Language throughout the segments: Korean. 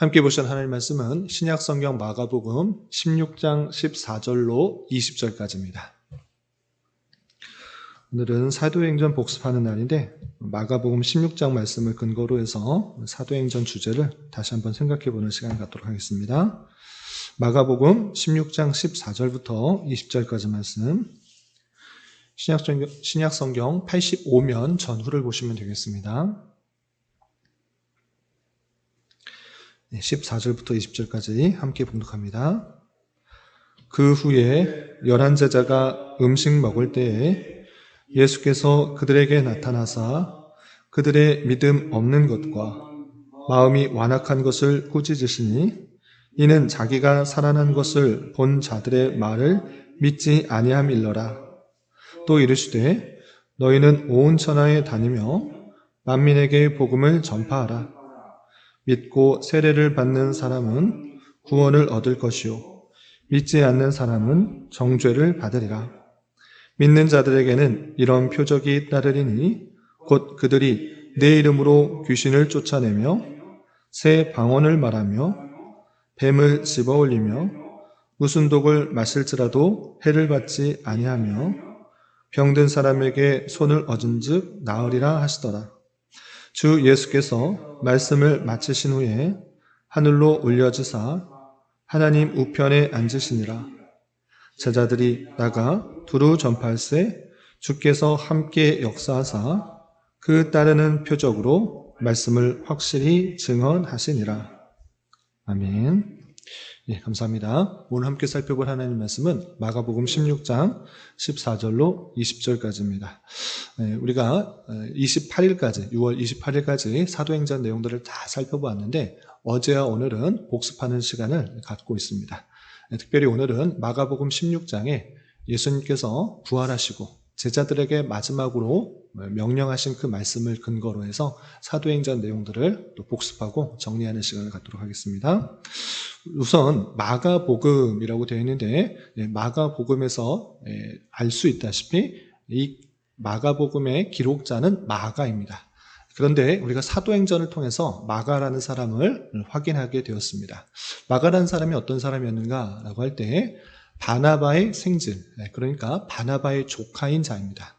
함께 보신 하나님 말씀은 신약 성경 마가복음 16장 14절로 20절까지입니다. 오늘은 사도행전 복습하는 날인데 마가복음 16장 말씀을 근거로 해서 사도행전 주제를 다시 한번 생각해 보는 시간 갖도록 하겠습니다. 마가복음 16장 14절부터 20절까지 말씀 신약 성경 85면 전후를 보시면 되겠습니다. 14절부터 20절까지 함께 봉독합니다. 그 후에 열한 제자가 음식 먹을 때에 예수께서 그들에게 나타나사 그들의 믿음 없는 것과 마음이 완악한 것을 꾸짖으시니 이는 자기가 살아난 것을 본 자들의 말을 믿지 아니함일러라. 또 이르시되 너희는 온 천하에 다니며 만민에게 복음을 전파하라. 믿고 세례를 받는 사람은 구원을 얻을 것이요. 믿지 않는 사람은 정죄를 받으리라. 믿는 자들에게는 이런 표적이 따르리니 곧 그들이 내 이름으로 귀신을 쫓아내며 새 방언을 말하며 뱀을 집어 올리며 무슨 독을 마실지라도 해를 받지 아니하며 병든 사람에게 손을 얻은즉 나으리라 하시더라. 주 예수께서 말씀을 마치신 후에 하늘로 올려지사 하나님 우편에 앉으시니라. 제자들이 나가 두루 전파할세 주께서 함께 역사하사 그 따르는 표적으로 말씀을 확실히 증언하시니라. 아멘. 예, 감사합니다. 오늘 함께 살펴볼 하나님 말씀은 마가복음 16장 14절로 20절까지입니다. 예, 우리가 28일까지, 6월 28일까지 사도행전 내용들을 다 살펴보았는데 어제와 오늘은 복습하는 시간을 갖고 있습니다. 예, 특별히 오늘은 마가복음 16장에 예수님께서 부활하시고 제자들에게 마지막으로 명령하신 그 말씀을 근거로 해서 사도행전 내용들을 또 복습하고 정리하는 시간을 갖도록 하겠습니다. 우선 마가복음이라고 되어 있는데 예, 마가복음에서 예, 알수 있다시피 이 마가복음의 기록자는 마가입니다. 그런데 우리가 사도행전을 통해서 마가라는 사람을 확인하게 되었습니다. 마가라는 사람이 어떤 사람이었는가라고 할 때 바나바의 생질, 네, 그러니까 바나바의 조카인 자입니다.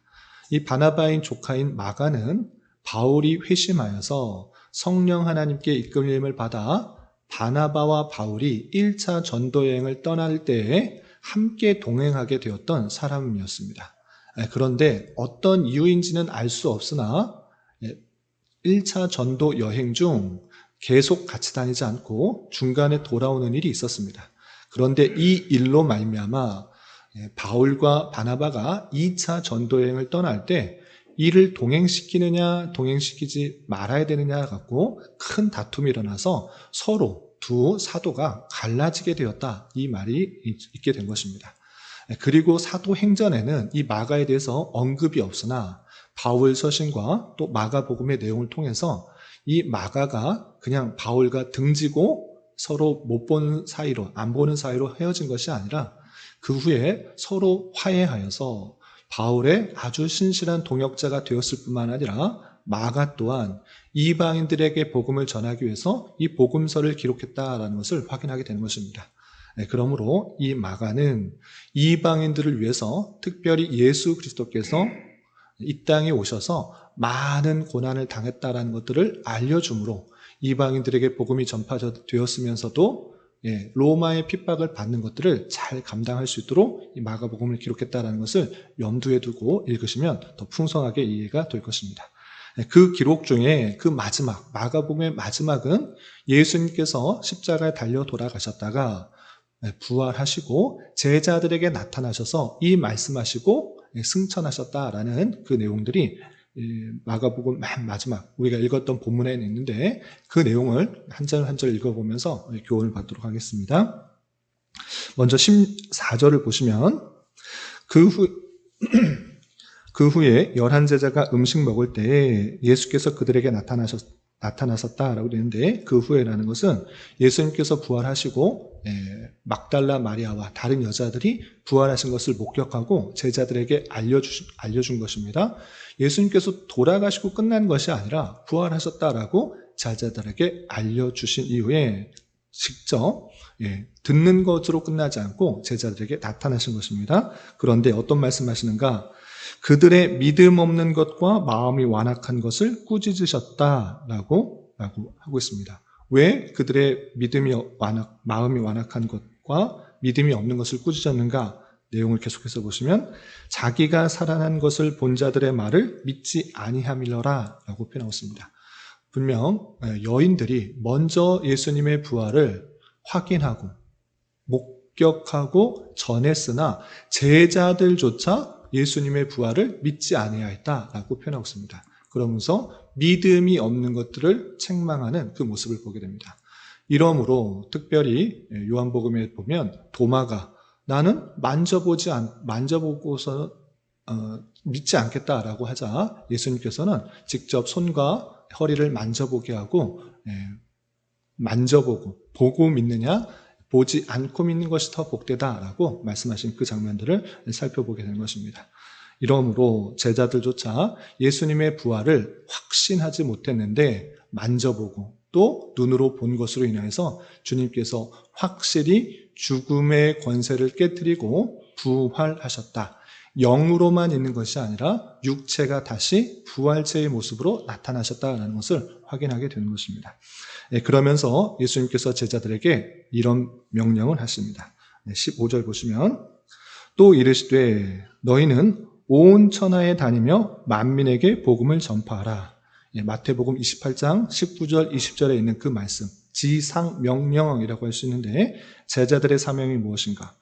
이 바나바인 조카인 마가는 바울이 회심하여서 성령 하나님께 이끌림을 받아 바나바와 바울이 1차 전도 여행을 떠날 때에 함께 동행하게 되었던 사람이었습니다. 네, 그런데 어떤 이유인지는 알 수 없으나 1차 전도 여행 중 계속 같이 다니지 않고 중간에 돌아오는 일이 있었습니다. 그런데 이 일로 말미암아 예, 바울과 바나바가 2차 전도 여행을 떠날 때 이를 동행시키느냐 동행시키지 말아야 되느냐 갖고 큰 다툼이 일어나서 서로 두 사도가 갈라지게 되었다 이 말이 있게 된 것입니다. 예, 그리고 사도 행전에는 이 마가에 대해서 언급이 없으나 바울 서신과 또 마가복음의 내용을 통해서 이 마가가 그냥 바울과 등지고 서로 못 보는 사이로, 안 보는 사이로 헤어진 것이 아니라 그 후에 서로 화해하여서 바울의 아주 신실한 동역자가 되었을 뿐만 아니라 마가 또한 이방인들에게 복음을 전하기 위해서 이 복음서를 기록했다라는 것을 확인하게 되는 것입니다. 네, 그러므로 이 마가는 이방인들을 위해서 특별히 예수 그리스도께서 이 땅에 오셔서 많은 고난을 당했다라는 것들을 알려주므로 이방인들에게 복음이 전파되었으면서도 예, 로마의 핍박을 받는 것들을 잘 감당할 수 있도록 이 마가복음을 기록했다는 것을 염두에 두고 읽으시면 더 풍성하게 이해가 될 것입니다. 예, 그 기록 중에 그 마지막, 마가복음의 마지막은 예수님께서 십자가에 달려 돌아가셨다가 예, 부활하시고 제자들에게 나타나셔서 이 말씀하시고 예, 승천하셨다라는 그 내용들이 마가복음 맨 마지막 우리가 읽었던 본문에 있는데 그 내용을 한 절 한 절 읽어보면서 교훈을 받도록 하겠습니다. 먼저 14절을 보시면 그 후, 그 후에 열한 제자가 음식 먹을 때 예수께서 그들에게 나타나셨, 나타나셨다라고 되는데 그 후에라는 것은 예수님께서 부활하시고 예, 막달라 마리아와 다른 여자들이 부활하신 것을 목격하고 제자들에게 알려주, 알려준 것입니다. 예수님께서 돌아가시고 끝난 것이 아니라 부활하셨다라고 자자들에게 알려주신 이후에 직접 예, 듣는 것으로 끝나지 않고 제자들에게 나타나신 것입니다. 그런데 어떤 말씀하시는가? 그들의 믿음 없는 것과 마음이 완악한 것을 꾸짖으셨다라고 라고 하고 있습니다. 왜 그들의 믿음이 완악, 마음이 완악한 것과 믿음이 없는 것을 꾸짖었는가? 내용을 계속해서 보시면 자기가 살아난 것을 본 자들의 말을 믿지 아니함이러라 라고 표현하고 있습니다. 분명 예, 여인들이 먼저 예수님의 부활을 확인하고 목격하고 전했으나 제자들조차 예수님의 부활을 믿지 아니하였다라고 표현하고 있습니다. 그러면서 믿음이 없는 것들을 책망하는 그 모습을 보게 됩니다. 이러므로 특별히 예, 요한복음에 보면 도마가 나는 만져보지 않, 만져보고서 어, 믿지 않겠다라고 하자 예수님께서는 직접 손과 허리를 만져보게 하고 예, 만져보고 보고 믿느냐 보지 않고 믿는 것이 더 복되다라고 말씀하신 그 장면들을 살펴보게 되는 것입니다. 이러므로 제자들조차 예수님의 부활을 확신하지 못했는데 만져보고 또 눈으로 본 것으로 인해서 주님께서 확실히 죽음의 권세를 깨뜨리고 부활하셨다. 영으로만 있는 것이 아니라 육체가 다시 부활체의 모습으로 나타나셨다는 것을 확인하게 되는 것입니다. 예, 그러면서 예수님께서 제자들에게 이런 명령을 하십니다. 15절 보시면 또 이르시되 너희는 온 천하에 다니며 만민에게 복음을 전파하라. 예, 마태복음 28장 19절 20절에 있는 그 말씀 지상 명령이라고 할 수 있는데 제자들의 사명이 무엇인가?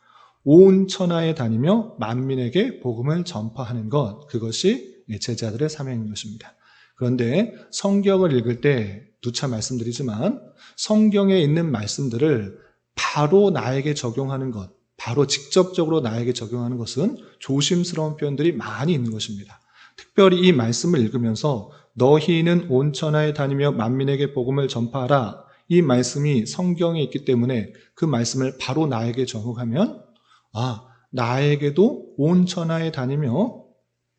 온 천하에 다니며 만민에게 복음을 전파하는 것 그것이 제자들의 사명인 것입니다. 그런데 성경을 읽을 때 누차 말씀드리지만 성경에 있는 말씀들을 바로 나에게 적용하는 것, 바로 직접적으로 나에게 적용하는 것은 조심스러운 표현들이 많이 있는 것입니다. 특별히 이 말씀을 읽으면서 너희는 온 천하에 다니며 만민에게 복음을 전파하라. 이 말씀이 성경에 있기 때문에 그 말씀을 바로 나에게 적용하면 아, 나에게도 온 천하에 다니며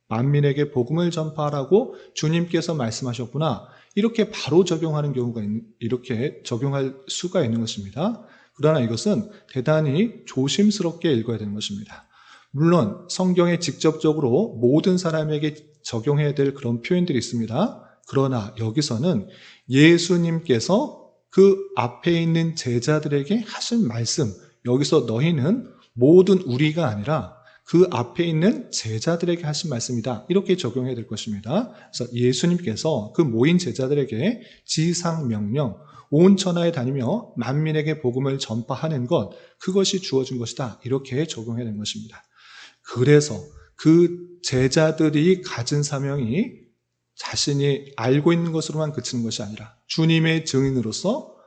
만민에게 복음을 전파하라고 주님께서 말씀하셨구나. 이렇게 바로 적용하는 경우가 이렇게 적용할 수가 있는 것입니다. 그러나 이것은 대단히 조심스럽게 읽어야 되는 것입니다. 물론 성경에 직접적으로 모든 사람에게 적용해야 될 그런 표현들이 있습니다. 그러나 여기서는 예수님께서 그 앞에 있는 제자들에게 하신 말씀, 여기서 너희는 모든 우리가 아니라 그 앞에 있는 제자들에게 하신 말씀이다. 이렇게 적용해야 될 것입니다. 그래서 예수님께서 그 모인 제자들에게 지상 명령, 온 천하에 다니며 만민에게 복음을 전파하는 것, 그것이 주어진 것이다. 이렇게 적용해야 되는 것입니다. 그래서 그 제자들이 가진 사명이 자신이 알고 있는 것으로만 그치는 것이 아니라 주님의 증인으로서 예,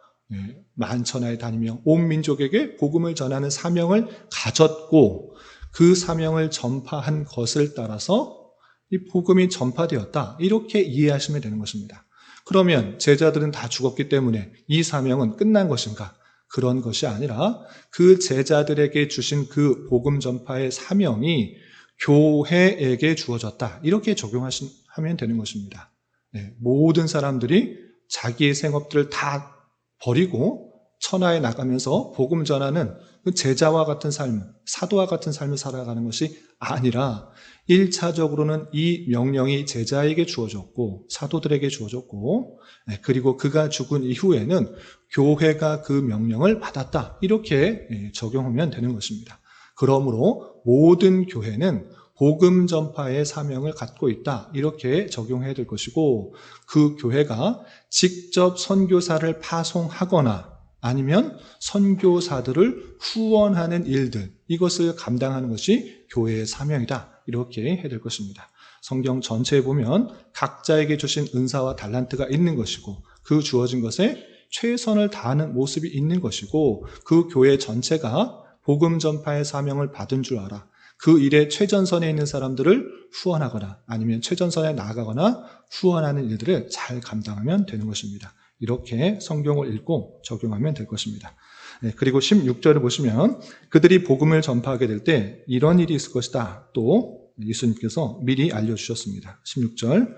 만천하에 다니며 온 민족에게 복음을 전하는 사명을 가졌고 그 사명을 전파한 것을 따라서 이 복음이 전파되었다. 이렇게 이해하시면 되는 것입니다. 그러면 제자들은 다 죽었기 때문에 이 사명은 끝난 것인가? 그런 것이 아니라 그 제자들에게 주신 그 복음 전파의 사명이 교회에게 주어졌다. 이렇게 적용하면 되는 것입니다. 네, 모든 사람들이 자기의 생업들을 다 버리고 천하에 나가면서 복음 전하는 그 제자와 같은 삶, 사도와 같은 삶을 살아가는 것이 아니라 1차적으로는 이 명령이 제자에게 주어졌고 사도들에게 주어졌고 네, 그리고 그가 죽은 이후에는 교회가 그 명령을 받았다. 이렇게 예, 적용하면 되는 것입니다. 그러므로 모든 교회는 복음 전파의 사명을 갖고 있다. 이렇게 적용해야 될 것이고 그 교회가 직접 선교사를 파송하거나 아니면 선교사들을 후원하는 일들, 이것을 감당하는 것이 교회의 사명이다. 이렇게 해야 될 것입니다. 성경 전체에 보면 각자에게 주신 은사와 달란트가 있는 것이고 그 주어진 것에 최선을 다하는 모습이 있는 것이고 그 교회 전체가 복음 전파의 사명을 받은 줄 알아. 그 일에 최전선에 있는 사람들을 후원하거나 아니면 최전선에 나아가거나 후원하는 일들을 잘 감당하면 되는 것입니다. 이렇게 성경을 읽고 적용하면 될 것입니다. 네, 그리고 16절을 보시면 그들이 복음을 전파하게 될 때 이런 일이 있을 것이다. 또 예수님께서 미리 알려주셨습니다. 16절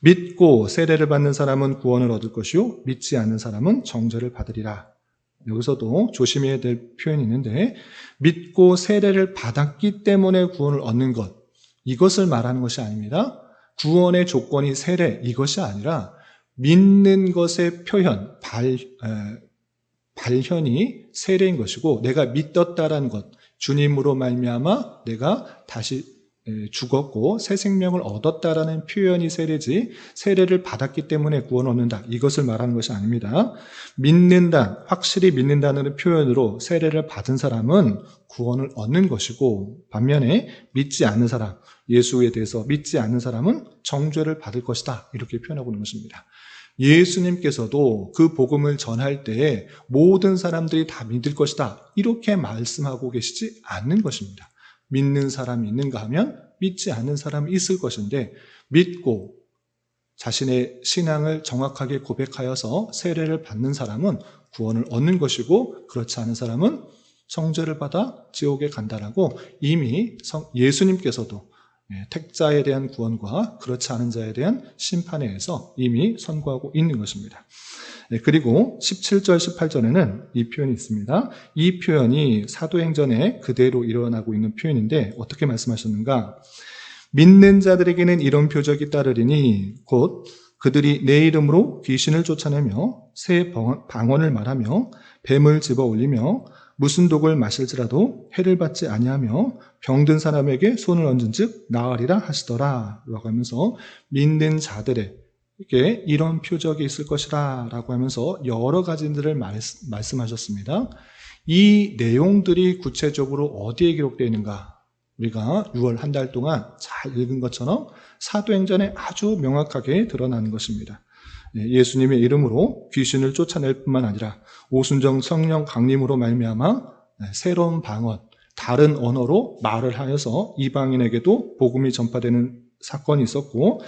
믿고 세례를 받는 사람은 구원을 얻을 것이요 믿지 않는 사람은 정죄를 받으리라. 여기서도 조심해야 될 표현이 있는데 믿고 세례를 받았기 때문에 구원을 얻는 것 이것을 말하는 것이 아닙니다. 구원의 조건이 세례 이것이 아니라 믿는 것의 표현 발 에, 발현이 세례인 것이고 내가 믿었다라는 것 주님으로 말미암아 내가 다시 에, 죽었고 새 생명을 얻었다라는 표현이 세례지 세례를 받았기 때문에 구원 얻는다 이것을 말하는 것이 아닙니다. 믿는다 확실히 믿는다는 표현으로 세례를 받은 사람은 구원을 얻는 것이고 반면에 믿지 않는 사람 예수에 대해서 믿지 않는 사람은 정죄를 받을 것이다 이렇게 표현하고 있는 것입니다. 예수님께서도 그 복음을 전할 때에 모든 사람들이 다 믿을 것이다 이렇게 말씀하고 계시지 않는 것입니다. 믿는 사람이 있는가 하면 믿지 않는 사람이 있을 것인데 믿고 자신의 신앙을 정확하게 고백하여서 세례를 받는 사람은 구원을 얻는 것이고 그렇지 않은 사람은 성죄를 받아 지옥에 간다라고 이미 예수님께서도 예, 택자에 대한 구원과 그렇지 않은 자에 대한 심판에 의해서 이미 선고하고 있는 것입니다. 네, 그리고 17절, 18절에는 이 표현이 있습니다. 이 표현이 사도행전에 그대로 일어나고 있는 표현인데 어떻게 말씀하셨는가? 믿는 자들에게는 이런 표적이 따르리니 곧 그들이 내 이름으로 귀신을 쫓아내며 새 방언을 말하며 뱀을 집어 올리며 무슨 독을 마실지라도 해를 받지 아니하며 병든 사람에게 손을 얹은 즉 나으리라 하시더라 라고 하면서 믿는 자들의 이게 이런 표적이 있을 것이라 라고 하면서 여러 가지들을 말씀하셨습니다. 이 내용들이 구체적으로 어디에 기록되어 있는가? 우리가 6월 한 달 동안 잘 읽은 것처럼 사도행전에 아주 명확하게 드러나는 것입니다. 예, 예수님의 이름으로 귀신을 쫓아낼 뿐만 아니라 오순정 성령 강림으로 말미암아 네, 새로운 방언, 다른 언어로 말을 하여서 이방인에게도 복음이 전파되는 사건이 있었고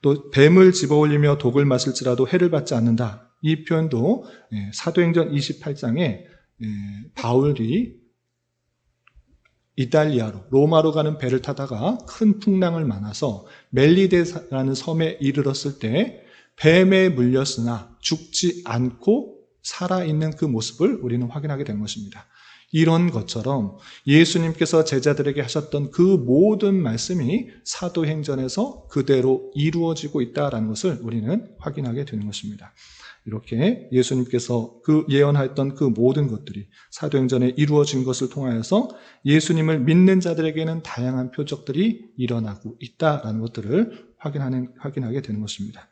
또 뱀을 집어올리며 독을 마실지라도 해를 받지 않는다. 이 표현도 예, 사도행전 28장에 예, 바울이 이탈리아로 로마로 가는 배를 타다가 큰 풍랑을 만나서 멜리데라는 섬에 이르렀을 때 뱀에 물렸으나 죽지 않고 살아있는 그 모습을 우리는 확인하게 된 것입니다. 이런 것처럼 예수님께서 제자들에게 하셨던 그 모든 말씀이 사도행전에서 그대로 이루어지고 있다는 것을 우리는 확인하게 되는 것입니다. 이렇게 예수님께서 그 예언하였던 그 모든 것들이 사도행전에 이루어진 것을 통하여서 예수님을 믿는 자들에게는 다양한 표적들이 일어나고 있다라는 것들을 확인하는, 확인하게 되는 것입니다.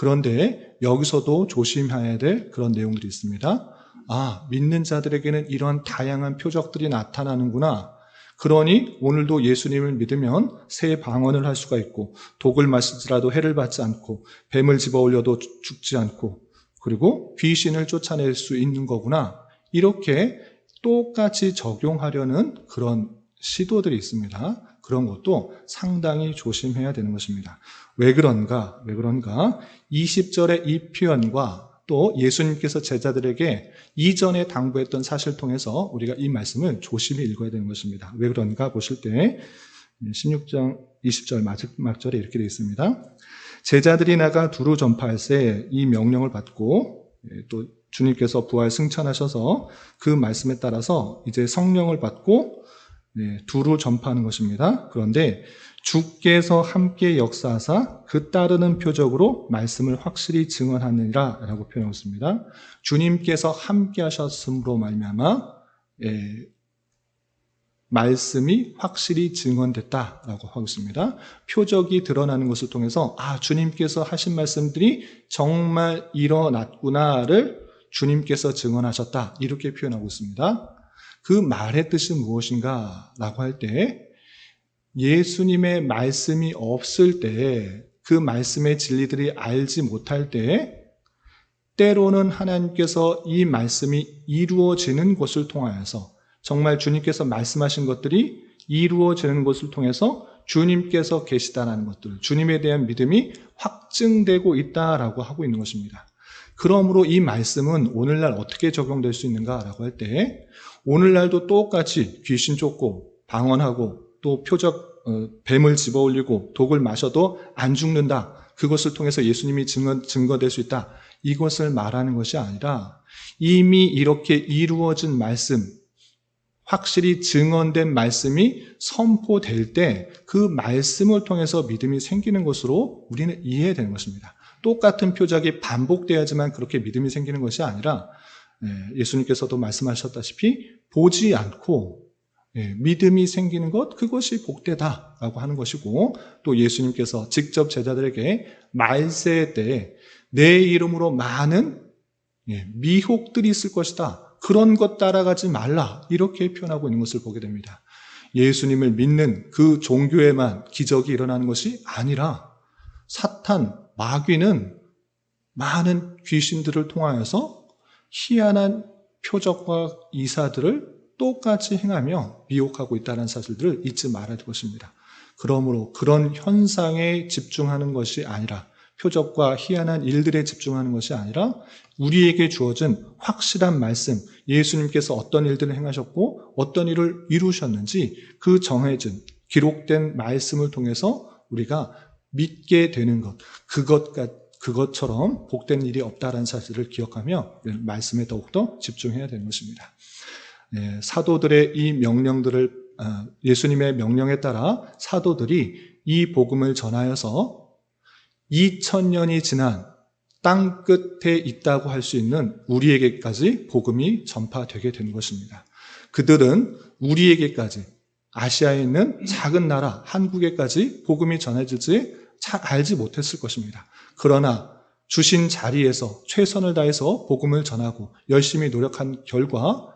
그런데 여기서도 조심해야 될 그런 내용들이 있습니다. 아, 믿는 자들에게는 이러한 다양한 표적들이 나타나는구나. 그러니 오늘도 예수님을 믿으면 새 방언을 할 수가 있고 독을 마시더라도 해를 받지 않고 뱀을 집어 올려도 죽지 않고 그리고 귀신을 쫓아낼 수 있는 거구나. 이렇게 똑같이 적용하려는 그런 시도들이 있습니다. 그런 것도 상당히 조심해야 되는 것입니다. 왜 그런가? 왜 그런가? 20절의 이 표현과 또 예수님께서 제자들에게 이전에 당부했던 사실 통해서 우리가 이 말씀을 조심히 읽어야 되는 것입니다. 왜 그런가 보실 때 16장 20절 마지막 절에 이렇게 되어 있습니다. 제자들이 나가 두루 전파할새 이 명령을 받고 예, 또 주님께서 부활 승천하셔서 그 말씀에 따라서 이제 성령을 받고 네, 두루 전파하는 것입니다. 그런데 주께서 함께 역사하사 그 따르는 표적으로 말씀을 확실히 증언하느니라 라고 표현했습니다. 주님께서 함께 하셨음으로 말미암아 예, 말씀이 확실히 증언됐다라고 하고 있습니다. 표적이 드러나는 것을 통해서 아 주님께서 하신 말씀들이 정말 일어났구나를 주님께서 증언하셨다 이렇게 표현하고 있습니다. 그 말의 뜻은 무엇인가 라고 할 때 예수님의 말씀이 없을 때 그 말씀의 진리들이 알지 못할 때 때로는 하나님께서 이 말씀이 이루어지는 것을 통하여서 정말 주님께서 말씀하신 것들이 이루어지는 것을 통해서 주님께서 계시다라는 것들, 주님에 대한 믿음이 확증되고 있다라고 하고 있는 것입니다. 그러므로 이 말씀은 오늘날 어떻게 적용될 수 있는가라고 할 때, 오늘날도 똑같이 귀신 쫓고 방언하고 또 표적 어, 뱀을 집어올리고 독을 마셔도 안 죽는다. 그것을 통해서 예수님이 증거, 증거될 수 있다. 이것을 말하는 것이 아니라 이미 이렇게 이루어진 말씀, 확실히 증언된 말씀이 선포될 때 그 말씀을 통해서 믿음이 생기는 것으로 우리는 이해되는 것입니다. 똑같은 표적이 반복돼야지만 그렇게 믿음이 생기는 것이 아니라 예, 예수님께서도 말씀하셨다시피 보지 않고 예, 믿음이 생기는 것 그것이 복되다라고 하는 것이고 또 예수님께서 직접 제자들에게 말세 때내 이름으로 많은 예, 미혹들이 있을 것이다. 그런 것 따라가지 말라. 이렇게 표현하고 있는 것을 보게 됩니다. 예수님을 믿는 그 종교에만 기적이 일어나는 것이 아니라 사탄, 마귀는 많은 귀신들을 통하여서 희한한 표적과 이사들을 똑같이 행하며 미혹하고 있다는 사실들을 잊지 말아야 될 것입니다. 그러므로 그런 현상에 집중하는 것이 아니라 표적과 희한한 일들에 집중하는 것이 아니라 우리에게 주어진 확실한 말씀, 예수님께서 어떤 일들을 행하셨고 어떤 일을 이루셨는지 그 정해진 기록된 말씀을 통해서 우리가 믿게 되는 것, 그것과 그것처럼 복된 일이 없다라는 사실을 기억하며 말씀에 더욱더 집중해야 되는 것입니다. 예, 사도들의 이 명령들을 아, 예수님의 명령에 따라 사도들이 이 복음을 전하여서 2000년이 지난 땅 끝에 있다고 할 수 있는 우리에게까지 복음이 전파되게 된 것입니다. 그들은 우리에게까지 아시아에 있는 작은 나라 한국에까지 복음이 전해질지 잘 알지 못했을 것입니다. 그러나 주신 자리에서 최선을 다해서 복음을 전하고 열심히 노력한 결과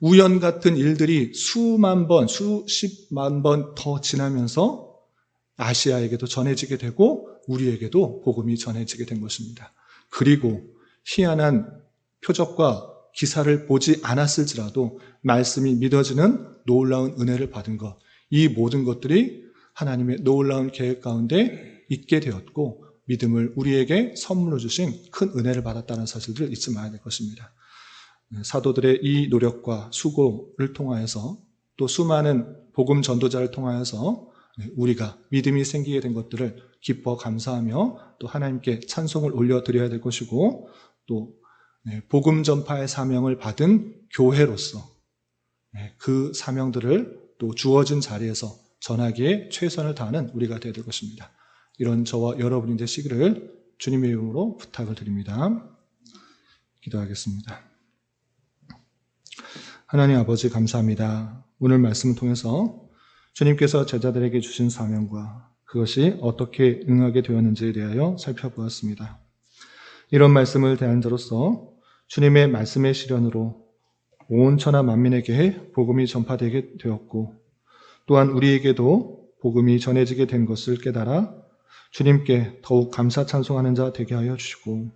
우연 같은 일들이 수만 번, 수십만 번 더 지나면서 아시아에게도 전해지게 되고 우리에게도 복음이 전해지게 된 것입니다. 그리고 희한한 표적과 기사를 보지 않았을지라도 말씀이 믿어지는 놀라운 은혜를 받은 것, 이 모든 것들이 하나님의 놀라운 계획 가운데 있게 되었고 믿음을 우리에게 선물로 주신 큰 은혜를 받았다는 사실들을 잊지 말아야 될 것입니다. 사도들의 이 노력과 수고를 통하여서 또 수많은 복음 전도자를 통하여서 우리가 믿음이 생기게 된 것들을 기뻐 감사하며 또 하나님께 찬송을 올려드려야 될 것이고 또 네, 복음 전파의 사명을 받은 교회로서 네, 그 사명들을 또 주어진 자리에서 전하기에 최선을 다하는 우리가 되어야 될 것입니다. 이런 저와 여러분이 되시기를 주님의 이름으로 부탁을 드립니다. 기도하겠습니다. 하나님 아버지 감사합니다. 오늘 말씀을 통해서 주님께서 제자들에게 주신 사명과 그것이 어떻게 응하게 되었는지에 대하여 살펴보았습니다. 이런 말씀을 대한 자로서 주님의 말씀의 실현으로 온 천하 만민에게 복음이 전파되게 되었고 또한 우리에게도 복음이 전해지게 된 것을 깨달아 주님께 더욱 감사 찬송하는 자 되게 하여 주시고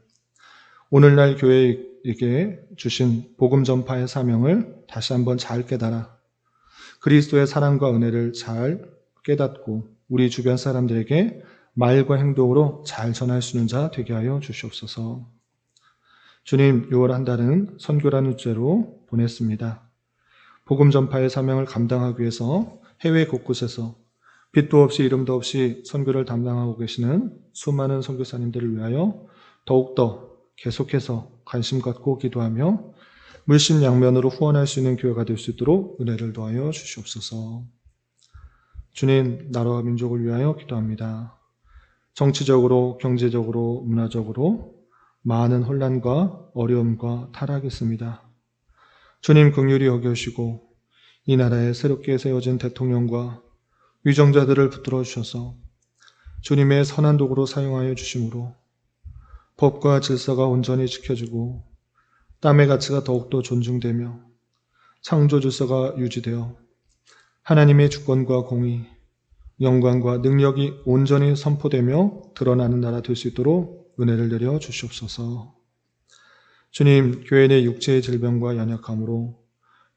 오늘날 교회에게 주신 복음 전파의 사명을 다시 한번 잘 깨달아 그리스도의 사랑과 은혜를 잘 깨닫고 우리 주변 사람들에게 말과 행동으로 잘 전할 수 있는 자 되게 하여 주시옵소서. 주님, 6월 한 달은 선교라는 주제로 보냈습니다. 복음 전파의 사명을 감당하기 위해서 해외 곳곳에서 빛도 없이 이름도 없이 선교를 담당하고 계시는 수많은 선교사님들을 위하여 더욱더 계속해서 관심 갖고 기도하며 물심양면으로 후원할 수 있는 교회가 될 수 있도록 은혜를 더하여 주시옵소서. 주님, 나라와 민족을 위하여 기도합니다. 정치적으로, 경제적으로, 문화적으로 많은 혼란과 어려움과 타락이 있습니다. 주님 긍휼히 여겨주시고 이 나라에 새롭게 세워진 대통령과 위정자들을 붙들어 주셔서 주님의 선한 도구로 사용하여 주심으로 법과 질서가 온전히 지켜지고 땀의 가치가 더욱더 존중되며 창조 질서가 유지되어 하나님의 주권과 공의, 영광과 능력이 온전히 선포되며 드러나는 나라 될 수 있도록 은혜를 내려 주시옵소서. 주님, 교회 내 육체의 질병과 연약함으로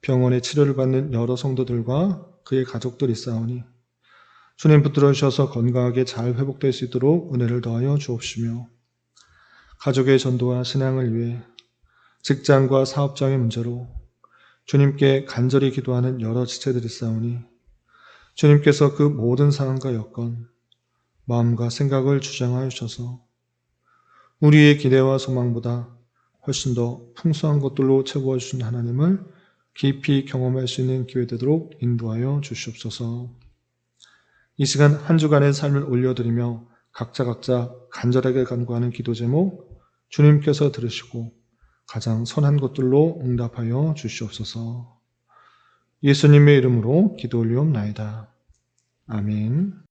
병원에 치료를 받는 여러 성도들과 그의 가족들이 있사오니 주님 붙들어 주셔서 건강하게 잘 회복될 수 있도록 은혜를 더하여 주옵시며 가족의 전도와 신앙을 위해 직장과 사업장의 문제로 주님께 간절히 기도하는 여러 지체들이 싸우니 주님께서 그 모든 상황과 여건, 마음과 생각을 주장하여 주셔서 우리의 기대와 소망보다 훨씬 더 풍성한 것들로 채워 주신 하나님을 깊이 경험할 수 있는 기회 되도록 인도하여 주시옵소서. 이 시간 한 주간의 삶을 올려드리며 각자 각자 간절하게 간구하는 기도 제목 주님께서 들으시고 가장 선한 것들로 응답하여 주시옵소서. 예수님의 이름으로 기도 올리옵나이다. 아멘.